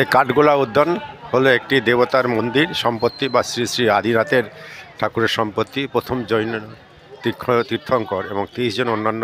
এই কাঠগোলা উদ্যান হলো একটি দেবতার মন্দির, সম্পত্তি বা শ্রী শ্রী আদিনাথের ঠাকুরের সম্পত্তি, প্রথম জৈন তীর্থ, তীর্থঙ্কর এবং তিরিশ জন অন্যান্য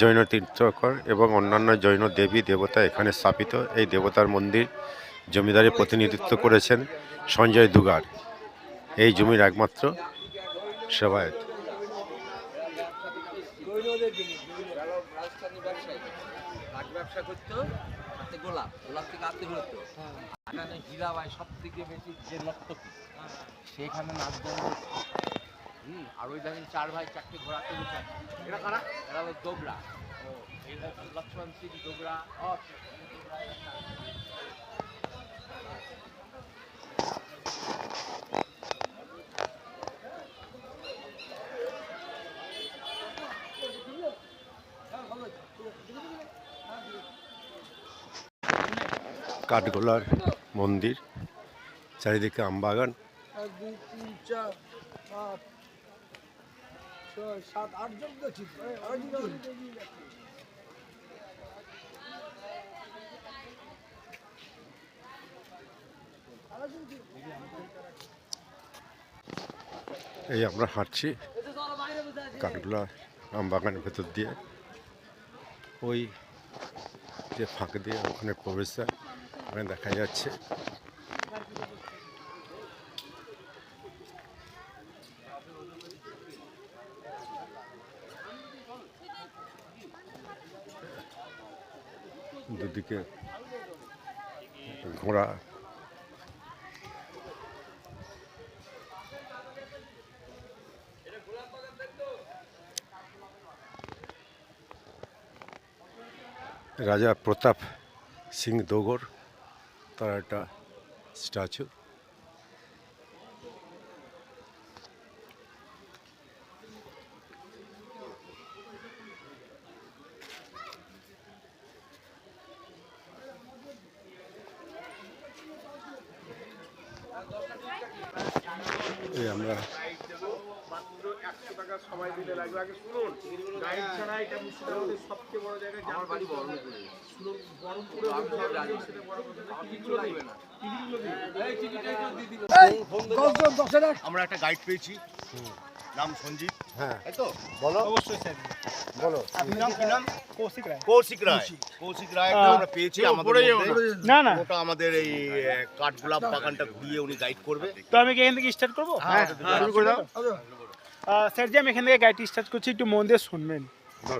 জৈন তীর্থঙ্কর এবং অন্যান্য জৈন দেবী, দেবতা এখানে স্থাপিত। এই দেবতার মন্দির জমিদারি প্রতিনিধিত্ব করেছেন সঞ্জয় দুগার। এই জমির একমাত্র সেবায়ত। ব্যবসা করতো হাতে গোলাপ গোলাপ থেকে হাতে হতো এখানে হীরাবাই সব থেকে বেশি যে নর্তকী সেখানে নাচ। হুম আর ওই দেখেন চার ভাই চারটে ঘোড়াতে আছে। এরা কারা এরা হলো এরা লক্ষ্মণ সিং দোগরা কাঠগোলার মন্দির চারিদিকে আমবাগান। আটজন এই আমরা হাঁটছি কাঠগোলা আমবাগানের ভেতর দিয়ে। ওই যে ফাঁক দিয়ে ওখানে প্রবেশদ্বার ওখানে দেখা যাচ্ছে। দুদিকে ঘোড়া। রাজা প্রতাপ সিং দোগর তার একটা স্ট্যাচু এই আমরা মাত্র একশো টাকা সময় দিলে লাগবে। আগে শুনুন গাইড ছাড়া এটা মুর্শিদাবাদের সবচেয়ে বড় জায়গায় আমার বাড়ি বহরমপুরে। শুনুন বহরমপুরে একটু গাইড পেয়েছি। নাম সঞ্জিত হ্যাঁ। তাই তো? বলো। অবশ্যই স্যার। বলো। আপনার নাম কি নাম? কৌশিক রায়। কৌশিক রায়। কৌশিক। রায় আমরা পেয়েছি আমাদের না। না ওটা আমাদের এই কাঠগোলাপ বাগানটা ঘুরিয়ে উনি গাইড করবে। তো আমি কি এখান থেকে স্টার্ট করব? হ্যাঁ শুরু করে দাও। স্যার যে আমি এখান থেকে গাইড স্টার্ট করছি একটু মন দিয়ে শুনবেন।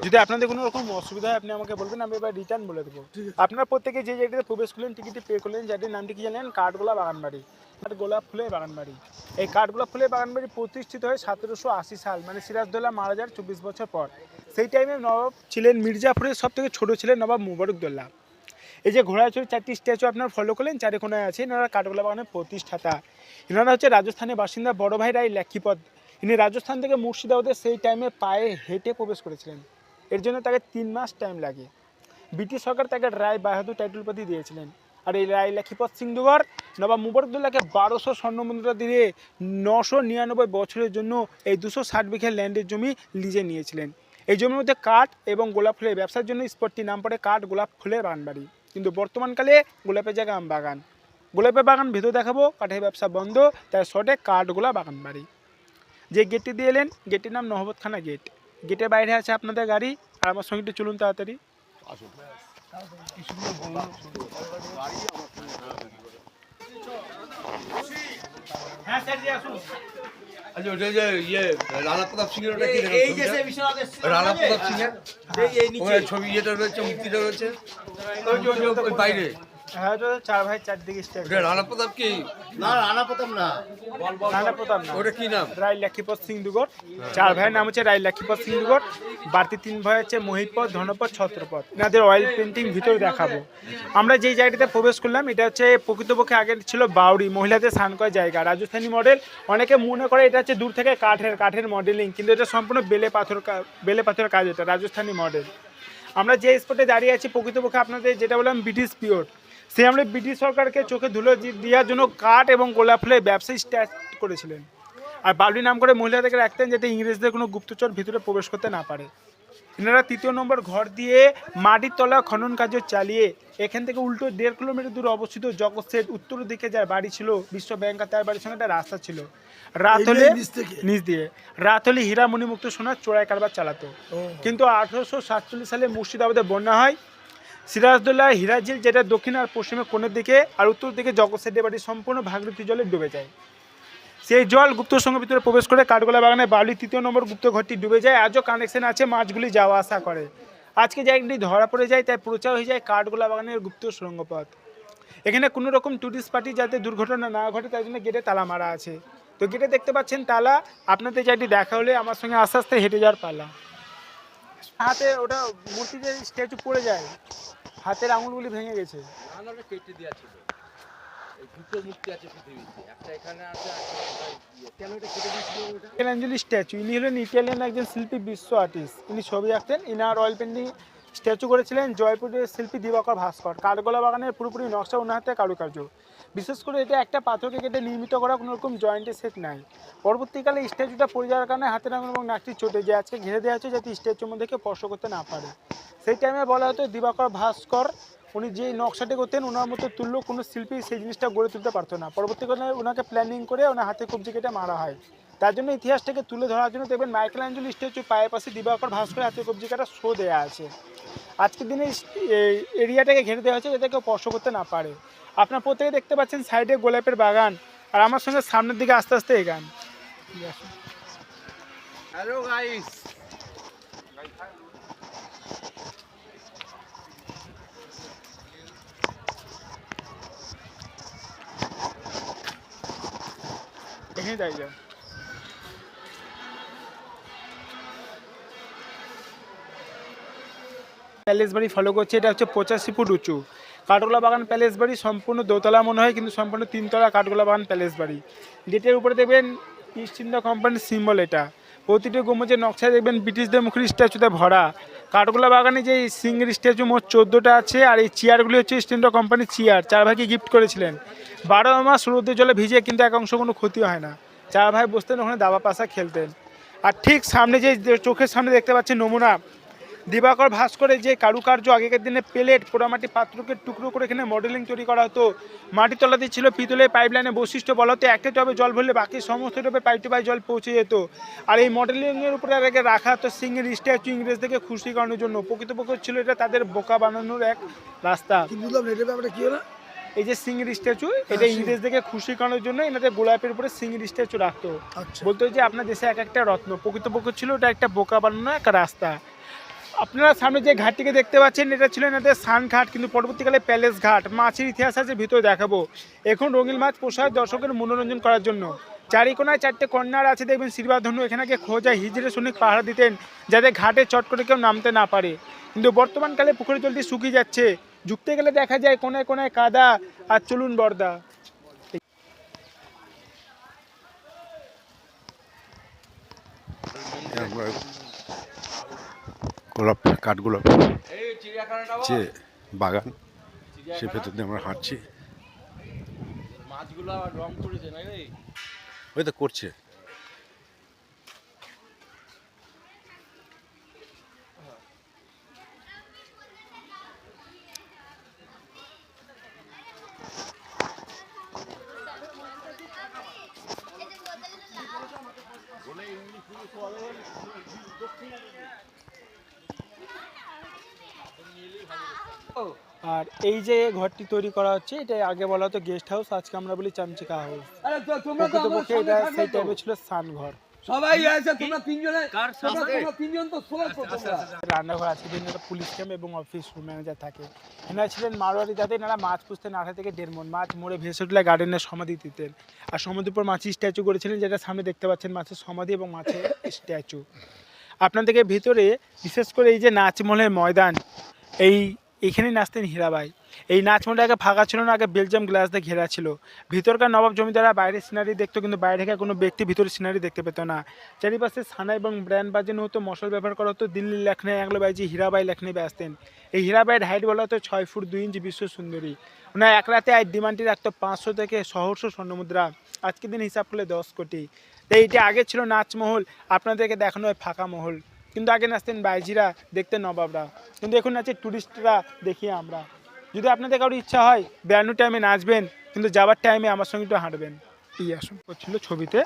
যদি আপনাদের কোনো রকম অসুবিধা হয় আপনি আমাকে বলবেন আমি এবার রিটার্ন বলে দেবো। আপনার প্রত্যেকে যে জায়গাটাতে প্রবেশ করলেন টিকিটে পে করলেন যাটির নামটি কি জানেন? কাঠগোলা বাগানবাড়ি। কাঠ গোলাপ ফুলের বাগানবাড়ি। এই কাঠগোলাপ ফুলের বাগানবাড়ি প্রতিষ্ঠিত হয় সতেরোশো আশি সাল মানে সিরাজদৌল্লা মারা যাওয়ার চব্বিশ বছর পর। সেই টাইমে নবাব ছিলেন মির্জাফরের সব থেকে ছোটো ছিলেন নবাব মুবারকদৌল্লা এই যে ঘোড়াচড়ি চারটি স্ট্যাচু আপনার ফলো করলেন চারি কোনায় আছে এনারা কাঠগোলা বাগানের প্রতিষ্ঠাতা। এনারা হচ্ছে রাজস্থানের বাসিন্দা বড় ভাই রায় ল্যাকিপদ ইনি রাজস্থান থেকে মুর্শিদাবাদে সেই টাইমে পায়ে হেঁটে প্রবেশ করেছিলেন। এর জন্য তাকে তিন মাস টাইম লাগে। ব্রিটিশ সরকার তাকে রায় বাহাদুর টাইটেল উপাধি দিয়েছিলেন। আর এই রায় লক্ষ্মীপদ সিংদুগর নবাব মুবারকদুল্লাহকে বারোশো স্বর্ণমুদ্রা দিয়ে নশো নিরানব্বই বছরের জন্য এই দুশো ষাট বিঘা ল্যান্ডের জমি লিজে নিয়েছিলেন। এই জমির মধ্যে কাঠ এবং গোলাপ ফুলের ব্যবসার জন্য স্পটটির নাম পড়ে কাঠ, গোলাপ ফুলের বাগানবাড়ি কিন্তু বর্তমানকালে গোলাপের জায়গা আম বাগান। গোলাপের বাগান ভেতর দেখাবো, কাঠের ব্যবসা বন্ধ, তাই শর্টে কাঠগোলা বাগান বাড়ি যে গেটটি দিয়ে এলেন গেটটির নাম নহবতখানা গেট। গেটের বাইরে আছে আপনাদের গাড়ি আর আমার সঙ্গে একটু চলুন তাড়াতাড়ি। হ্যাঁ আচ্ছা ওটা যে ইয়ে রানা প্রতাপ সিং এর ওটা কি রানা প্রতাপ সিং এর? ছবি ইয়েটা রয়েছে মুক্তিটা রয়েছে। বাইরে। হ্যাঁ তো চার ভাই চারদিকে স্ট্যান্ড ওটা রানা প্রতাপ কি? না রানা প্রতাপ না। রানা প্রতাপ না। ওটা কি নাম? রায় লক্ষ্মীপদ সিং দুগর চার ভাইয়ের নাম হচ্ছে রায় লক্ষ্মীপদ সিং দুগর বাড়তি তিন ভাই হচ্ছে মহিপদ ধনপদ ছত্রপদ এনাদের অয়েল পেন্টিং ভিতরে দেখাবো। আমরা যেই জায়গাটাতে প্রবেশ করলাম এটা হচ্ছে প্রকৃতপক্ষে আগে ছিল বাউরি মহিলাদের স্নান করার জায়গা রাজস্থানী মডেল অনেকে মনে করে এটা হচ্ছে দূর থেকে কাঠের কাঠের মডেলিং কিন্তু এটা সম্পূর্ণ বেলে পাথর কা- বেলে পাথরের কাজ এটা রাজস্থানী মডেল আমরা যে স্পটে দাঁড়িয়ে আছি প্রকৃতপক্ষে আপনাদের যেটা বললাম ব্রিটিশ পিওর সে আমরা ব্রিটিশ সরকারকে চোখে ধুলো দেওয়ার জন্য কাঠ এবং গোলাপ ফুলের ব্যবসায়ী স্টার্ট করেছিলেন। আর বাবলি নাম করে মহিলাদেরকে রাখতেন যাতে ইংরেজদের কোনো গুপ্তচর ভিতরে প্রবেশ করতে না পারে। এনারা তৃতীয় নম্বর ঘর দিয়ে মাটির তলা খনন কার্য চালিয়ে এখান থেকে উল্টো দেড় কিলোমিটার দূরে অবস্থিত জগৎ সেট উত্তর দিকে যার বাড়ি ছিল বিশ্ব ব্যাংক আর তার বাড়ির সঙ্গে একটা রাস্তা ছিল। রাত হলে নিচ দিয়ে। রাত হলে হীরা মণিমুক্ত সোনার চোরাই কারবার চালাতো। কিন্তু আঠারোশো সাতচল্লিশ সালে মুর্শিদাবাদে বন্যা হয়। সিরাজদৌল্লা হিরাজিল যেটা দক্ষিণ আর পশ্চিমে কোণের দিকে আর উত্তর দিকে জগৎ সেটের বাড়ি সম্পূর্ণ ভাগীরথী জলে ডুবে যায়। সেই জল গুপ্ত সঙ্গে ভিতরে প্রবেশ করে কাঠগোলা বাগানে বাউলি তৃতীয় নম্বর গুপ্ত ঘরটি ডুবে যায়। আজও কানেকশন আছে মাছগুলি যাওয়া আসা করে। আজকে জায়গাটি ধরা পড়ে যায়, তাই প্রচার হয়ে যায় কাঠগোলা বাগানের গুপ্ত সুড়ঙ্গ পথ এখানে কোনো রকম টুরিস্ট পার্টি যাতে দুর্ঘটনা না ঘটে, তার জন্য গেটে তালা মারা আছে। তো গেটে দেখতে পাচ্ছেন তালা। আপনাদের জায়গাটি দেখা হলে আমার সঙ্গে আস্তে আস্তে হেঁটে যাওয়ার পালা। হাতে ওটা মূর্তি যে স্ট্যাচু পড়ে যায়। হাতের আঙুলগুলি ভেঙে গেছে। নানাটা কেটে দেওয়া ছিল। দুটো মূর্তি আছে পৃথিবীতে একটা এখানে আছে আর একটা কোথায়। কেন এটা কেটে দিয়েছিল স্ট্যাচু ইনি হলেন ইটালিয়ান একজন শিল্পী বিশ্ব আর্টিস্ট ইনি ছবি আঁকতেন। ইনার অয়েল পেন্টিং স্ট্যাচু করেছিলেন জয়পুরের শিল্পী দিবাকর ভাস্কর। কাঠগোলা বাগানের পুরোপুরি নকশা ওনার হাতে কারুকার্য। বিশেষ করে এটা একটা পাথরকে কেটে নির্মিত করা কোনো রকম জয়েন্টের সেট নাই। পরবর্তীকালে স্ট্যাচুটা পড়ে যাওয়ার কারণে হাতের আঙুল এবং নাকটি চটে যায় আজকে ঘিরে দেওয়া হচ্ছে যাতে স্ট্যাচুর মধ্যে কেউ স্পর্শ করতে না পারে। সেই টাইমে বলা হতো দিবাকর ভাস্কর, উনি যে নকশাটি করতেন ওনার মতো তুল্য কোনো শিল্পী সেই জিনিসটা গড়ে তুলতে পারতো না। পরবর্তীকালে ওনাকে প্ল্যানিং করে ওনার হাতে কবজি কেটে মারা হয়। তার জন্য ইতিহাসটাকে তুলে ধরার জন্য দেখবেন মাইকেল অ্যাঞ্জেলো স্ট্যাচু পায়ের পাশে দিবাকর ভাস্কর হাতে কবজি কাটা শো দেওয়া আছে। আজকের দিনে এরিয়াটাকে ঘিরে দেওয়া হয়েছে যাতে কেউ স্পর্শ করতে না পারে। আপনার প্রত্যেকে দেখতে পাচ্ছেন সাইডে গোলাপের বাগান আর আমার সঙ্গে সামনের দিকে আস্তে আস্তে এগান হ্যালো গাইস এখানে প্যালেস বাড়ি ফলো করছে এটা হচ্ছে পঁচাশি ফুট উঁচু। কাঠগোলা বাগান প্যালেস বাড়ি, সম্পূর্ণ দোতলা মনে হয়, কিন্তু সম্পূর্ণ তিনতলা কাঠগোলা বাগান প্যালেস বাড়ি। গেটের উপরে দেখবেন ইস্ট ইন্ডিয়া কোম্পানির সিম্বল এটা। প্রতিটি গম্বুজের নকশায় দেখবেন ব্রিটিশদের মুখের স্ট্যাচুতে ভরা। কাঠগোলা বাগানে যে সিঙ্গেল স্ট্যাচু মোট চোদ্দোটা আছে, আর এই চেয়ারগুলি হচ্ছে ইস্ট ইন্ডিয়া কোম্পানির চেয়ার চার ভাইকে গিফট করেছিলেন। বারো মাস রোদের জলে ভিজে কিন্তু এক অংশ কোনো ক্ষতি হয় না। চার ভাই বসতেন ওখানে দাবা পাশা খেলতেন। আর ঠিক সামনে যে চোখের সামনে দেখতে পাচ্ছেন নমুনা দিবাকর ভাস্করের যে কারুকার্য আগেকার দিনে প্লেট পোড়ামাটি পাত্রকে টুকরো করে এখানে মডেলিং তৈরি করা হতো। মাটির তলাতে ছিল পিতলের পাইপলাইনের বৈশিষ্ট্য বলা হতো একটা টবে জল ভরলে বাকি সমস্ত টবে পাইপ টু পাই জল পৌঁছে যেত। আর এই মডেলিংয়ের উপরে আর আগে রাখা হতো সিংহের স্ট্যাচু ইংরেজদেরকে খুশি করানোর জন্য। প্রকৃতপক্ষ ছিল এটা তাদের বোকা বানানোর এক রাস্তা। কি বুঝলাম না এটার ব্যাপারে কি হলো? এই যে সিংহের স্ট্যাচু এটা ইংরেজদেরকে খুশি করানোর জন্য এনাদের গোলাপের উপরে সিংহের স্ট্যাচু রাখতো। আচ্ছা। বলতো যে আপনার দেশে এক একটা রত্ন। প্রকৃতপক্ষ ছিল ওটা একটা বোকা বানানো একটা রাস্তা। আপনারা সামনে যে ঘাটটিকে দেখতে পাচ্ছেন, এটা ছিল এনাদের সান ঘাট কিন্তু পরবর্তীকালে প্যালেস ঘাট। মাছের ইতিহাস আছে, ভিতরে দেখাবো। এখন রঙিন মাছ পোষায় দর্শকের মনোরঞ্জন করার জন্য। চারিকোনায় চারটে কন্যার আছে, দেখবেন শ্রীবাধনু এখানে গিয়ে খোঁজা হিজড়ে সৈনিক পাহারা দিতেন, যাতে ঘাটে চট করে কেউ নামতে না পারে। কিন্তু বর্তমানকালে পুকুরের জলটি শুকিয়ে যাচ্ছে। ঝুঁকতে গেলে দেখা যায়, কোনায় কোনায় কাদা আর চলুন বর্দা। আমরা গোলাপ কাঠগোলাপ। যে বাগান সে ভেতর দিয়ে আমরা হাঁটছি। মাছগুলো আবার রং? করেছে ওই তো করছে আর এই যে ঘরটি তৈরি করা হচ্ছে এটা আগে বলা হতো গেস্ট হাউস আজকে আমরা বলি চামচিকা হাউস প্রকৃতপক্ষে এটা সেই। ছিল সান ঘর সবাই আছে তোমরা তিনজনে তোমরা তোমরা তিনজন তো শোনো রান্নাঘর আছে দিন একটা পুলিশ ক্যাম্প এবং অফিস ম্যানেজার থাকে। এনারা ছিলেন মারোয়ারি যাতে এনারা মাছ পুষতেন আঠা থেকে দেড় মন। মাছ মরে ভেসে উঠলে গার্ডেনে সমাধি দিতেন। আর সমাধির উপর মাছের স্ট্যাচু করেছিলেন যেটা সামনে দেখতে পাচ্ছেন মাছের সমাধি এবং মাছের স্ট্যাচু আপনাদেরকে ভিতরে বিশেষ করে এই যে নাচমহলের ময়দান এই এইখানেই নাচতেন হীরাবাই এই নাচমহলটা আগে ফাঁকা ছিল না, আগে বেলজিয়াম গ্লাস দিয়ে ঘেরা ছিল। ভিতরকার নবাব জমিদাররা বাইরের সিনারি দেখতো, কিন্তু বাইরে থেকে কোনো ব্যক্তি ভিতরে সিনারি দেখতে পেত না। চারিপাশে সানা এবং ব্র্যান্ড বাজানো হতো মশল ব্যবহার করা হতো। দিল্লি লেখনে এগুলো বাইজি হীরাবাই লেখনে ব্যস্তেন এই হীরাবাইয়ের হাইট বলা হতো ছয় ফুট দুই ইঞ্চি বিশ্ব সুন্দরী। ওনার এক রাতে আয় ডিমান্ডটি রাখতো পাঁচশো থেকে সহস্র স্বর্ণমুদ্রা আজকের দিন হিসাব করলে দশ কোটি। তো এইটা আগে ছিল নাচমহল আপনাদেরকে দেখানো হয় ফাঁকা মহল। কিন্তু আগে নাচতেন বাইজিরা দেখতেন নবাবরা। কিন্তু এখন নাচে টুরিস্টরা দেখি আমরা। যদি আপনাদের কারোর ইচ্ছা হয় বেড়ানোর টাইমে নাচবেন কিন্তু যাওয়ার টাইমে আমার সঙ্গে একটু হাঁটবেন। এই আশ্রম করছিল ছবিতে।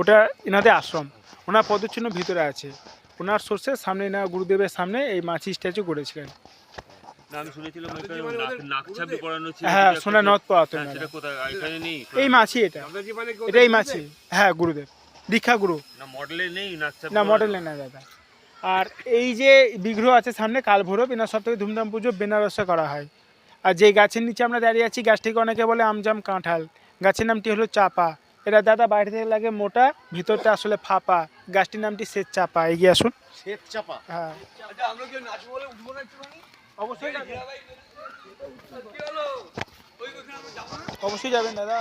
ওটা এনাদের আশ্রম। ওনার পদচিহ্ন ভিতরে আছে। ওনার সোর্সের সামনে না গুরুদেবের সামনে এই মাছি স্ট্যাচু করেছিলেন। হ্যাঁ সোনা নথ পাওয়াতেন হ্যাঁ, সেটা কোথায়? এখানে নেই? এই মাছি এটা। এটা এই মাছি। হ্যাঁ গুরুদেব। দীক্ষা গুরু না মডেলে নেই না? মডেলে না দাদা। আর এই যে বিগ্রহ আছে সামনে কাল ভৈরব এনার সব থেকে ধুমধাম পুজো বেনারসে করা হয়। আর যে গাছের নিচে আমরা দাঁড়িয়ে আছি গাছটিকে অনেকে বলে আমজাম কাঁঠাল। গাছের নামটি হলো চাপা। এটা দাদা বাইরে থেকে লাগে মোটা ভিতরটা আসলে ফাঁপা। গাছটির নামটি শ্বেত চাপা। এগিয়ে আসুন। শ্বেত চাপা? হ্যাঁ। আচ্ছা অবশ্যই অবশ্যই যাবেন দাদা।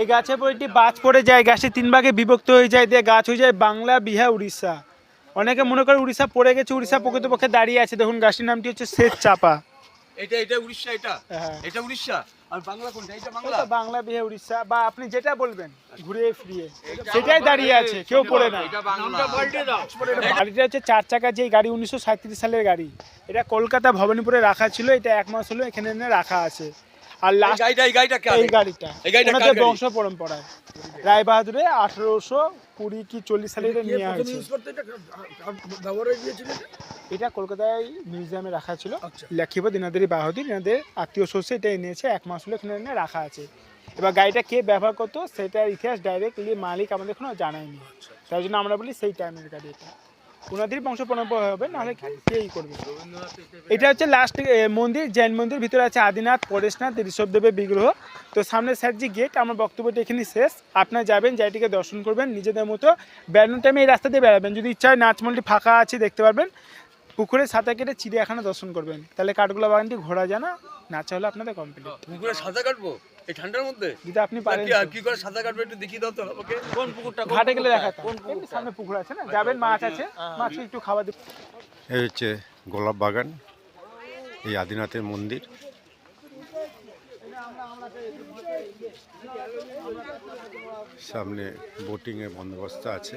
এই গাছের পর একটি বাজ পড়ে যায় গাছটি তিন ভাগে বিভক্ত হয়ে যায় দিয়ে গাছ হয়ে যায় বাংলা বিহার উড়িষ্যা। অনেকে মনে করে উড়িষ্যা পড়ে গেছে উড়িষ্যা প্রকৃতপক্ষে দাঁড়িয়ে আছে। দেখুন গাছটির নামটি হচ্ছে শ্বেত চাপা। এটা এটা উড়িষ্যা এটা? হ্যাঁ। এটা উড়িষ্যা? আর বাংলা কোনটা? এটা বাংলা? বাংলা বিহার উড়িষ্যা। বা আপনি যেটা বলবেন ঘুরিয়ে ফিরিয়ে। সেটাই দাঁড়িয়ে আছে কেউ পড়ে না। এটা বাংলা। পাল্টে দাও। গাড়িটা হচ্ছে চার চাকা যে গাড়ি উনিশশো সাঁত্রিশ সালের গাড়ি। এটা কলকাতা ভবানীপুরে রাখা ছিল এটা এক মাস হলো এখানে এনে রাখা আছে। আর লাস্ট গাড়িটা এই গাড়িটা এই গাড়িটা। এই গাড়িটা কার বংশ পরম্পরায় রায় বাহাদুরে আঠারোশো কুড়ি কি চল্লিশ সালে এটা নিয়ে ইউজ করতে এটা? ব্যবহার এটা? এটা কলকাতায় মিউজিয়ামে রাখা ছিল। আচ্ছা। লেখিব দিনাদেরী বাহাদুর এনাদের আত্মীয় সর্ষে এটা এনেছে এক মাস হলো এখানে এনে রাখা আছে। এবার গাড়িটা কে ব্যবহার করতো সেটার ইতিহাস ডাইরেক্টলি মালিক আমাদের এখনও জানায়নি। আচ্ছা। তাই জন্য আমরা বলি সেই টাইমের গাড়ি এটা। ওনাদেরই বংশ পরম্পরা হবে নাহলে কেই করবে? এটা হচ্ছে লাস্ট মন্দির জৈন মন্দির ভিতরে আছে আদিনাথ পরেশনাথ ঋষভদেবের বিগ্রহ। তো সামনে স্যার যে গেট আমার বক্তব্যটা এখানে শেষ। আপনারা যাবেন জায়গাটিকে দর্শন করবেন নিজেদের মতো। বেড়ানোর টাইমে এই রাস্তা দিয়ে বেড়াবেন। যদি ইচ্ছা হয় নাচমন্ডি ফাঁকা আছে দেখতে পারবেন। পুকুরে সাঁতার কেটে চিড়িয়াখানা দর্শন করবেন। তাহলে কাঠগোলা বাগানটি ঘোরা যায় না নাচা হলে আপনাদের কমপ্লিট পুকুরে সাঁতার কাটবো? এই ঠান্ডার মধ্যে? যদি আপনি পারেন কি আর কি করে সাঁতার কাটবো একটু দেখিয়ে দাও তো আমাকে। কোন পুকুরটা ঘাটে গেলে দেখাতাম। এমনি সামনে পুকুর আছে না? যাবেন মাছ আছে। মাছকে একটু খাওয়া দিবেন এই হচ্ছে গোলাপ বাগান। এই আদিনাথের মন্দির। সামনে বোটিংয়ের বন্দোবস্ত আছে।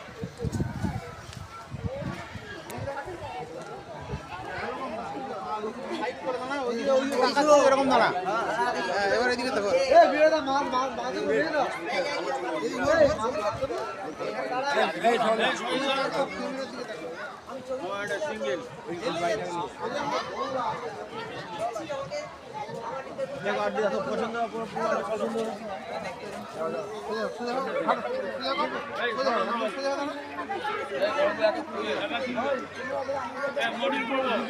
আলিকুদ্দি খান সাথে ফটো তোলা একটা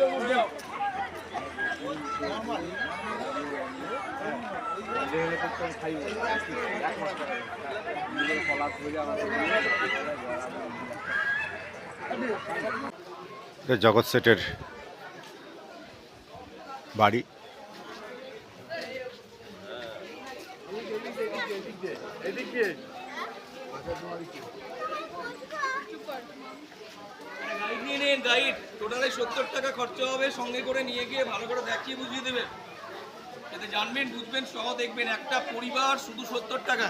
এটা জগৎ সেটের বাড়ি। গাইড নিয়ে নিন গাইড। টোটালে সত্তর টাকা খরচা হবে, সঙ্গে করে নিয়ে গিয়ে ভালো করে দেখিয়ে বুঝিয়ে দেবেন যাতে জানবেন, বুঝবেন, সহ দেখবেন, একটা পরিবার শুধু সত্তর টাকা।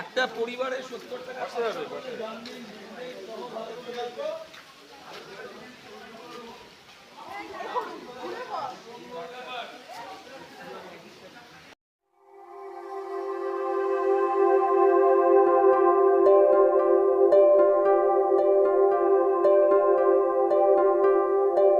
একটা পরিবারে সত্তর টাকা